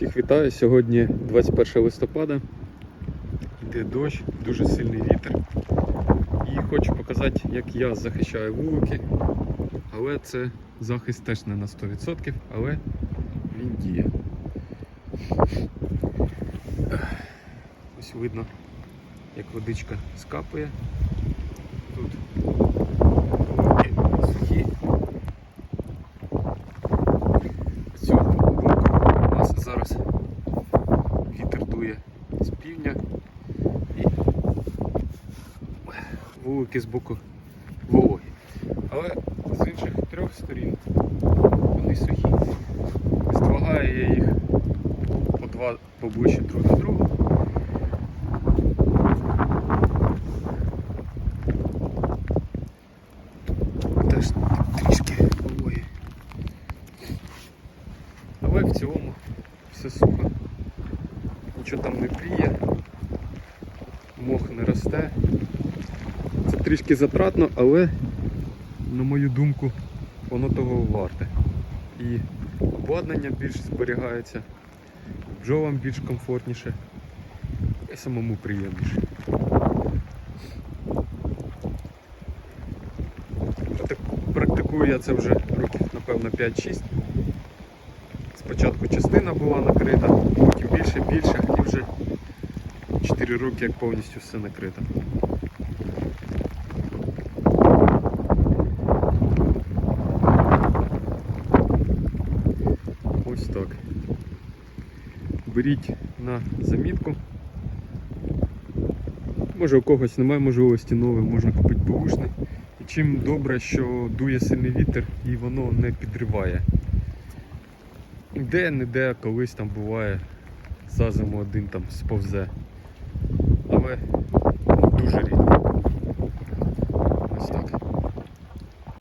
Всіх вітаю. Сьогодні 21 листопада. Йде дощ, дуже сильний вітер. І хочу показати, як я захищаю вулики. Але це захист теж не на 100%, але він діє. Ось видно, як водичка скапує. Тут вулики сухі. З цього боку у нас зараз вітер дує з півдня і вулики з боку вологі. Але з інших трьох сторін вони сухі. Ствагаю я їх по два поближче друг до другу. Теж трішки вологі. Але в цілому все сухо. Нічого там не пріє, мох не росте. Це трішки затратно, але, на мою думку, воно того варте. І обладнання більш зберігається, бджолам більш комфортніше і самому приємніше. Практикую я це вже років, напевно, 5-6. Спочатку частина була накрита, потім більше, більше, і вже 4 роки як повністю все накрито. Ось так. Беріть на замітку. Може у когось немає можливості нове, можна купити бушний. І чим добре, що дує сильний вітер і воно не підриває. Де-не-де колись там буває за зиму один там сповзе. Але дуже рідко.